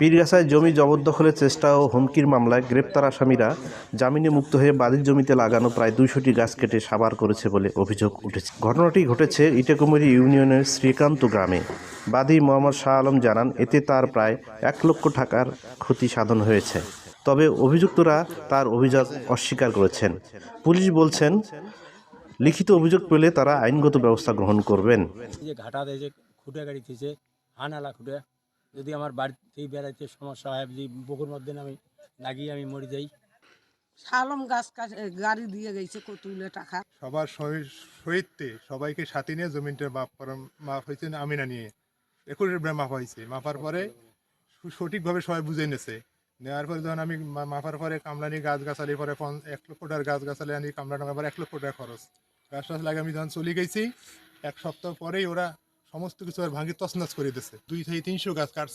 পীরগাছায় জমি জবরদখলের চেষ্টা ও হুমকির মামলায় গ্রেপ্তার আসামিরা জামিনে মুক্ত হয়ে বাদীর জমিতে লাগানো প্রায় দুইশোটি গাছ কেটে সাবার করেছে বলে অভিযোগ উঠেছে। ঘটনাটি ঘটেছে ইটেকুমরি ইউনিয়নের শ্রীকান্ত গ্রামে। বাদী মোহাম্মদ শাহ আলম জানান, এতে তার প্রায় এক লক্ষ টাকার ক্ষতি সাধন হয়েছে। তবে অভিযুক্তরা তার অভিযোগ অস্বীকার করেছেন। পুলিশ বলছেন, লিখিত অভিযোগ পেলে তারা আইনগত ব্যবস্থা গ্রহণ করবেন। যে ঘাটা দেয় যে খুঁটে গাড়ি হানালা খুঁটে যদি আমার বাড়িতেই বেড়াইতে সমস্যা হয় যদি বুকুর মধ্যে আমি লাগিয়ে আমি মরে যাই। শালম গাছ গাড়ি দিয়ে গেছে কতুলে টাকা। সবার সহি- সহিতে সবাইকে সাথে নিয়ে জমিনটা মাপ করা মাপ হয়েছে না আমি না নিয়ে ব্যাপারে মাপ হয়েছে। মাপার পরে সু- সঠিকভাবে সবাই বুঝে নিয়েছে নেওয়ার পরে যখন আমি মা- মাপার পরে কামলানি গাছ গাছালি পরে এক লক্ষ টাকার গাছ গাছালি আনি কামলা টাকা পরে এক লক্ষ টাকা খরচ। গাছ টাছ লাগে আমি যখন চলে গেছি এক সপ্তাহ পরেই ওরা সমস্ত কিছু আর ভাঙি তছনছ করে দিয়েছে দুই থেকে তিনশো গাছ কাটছে।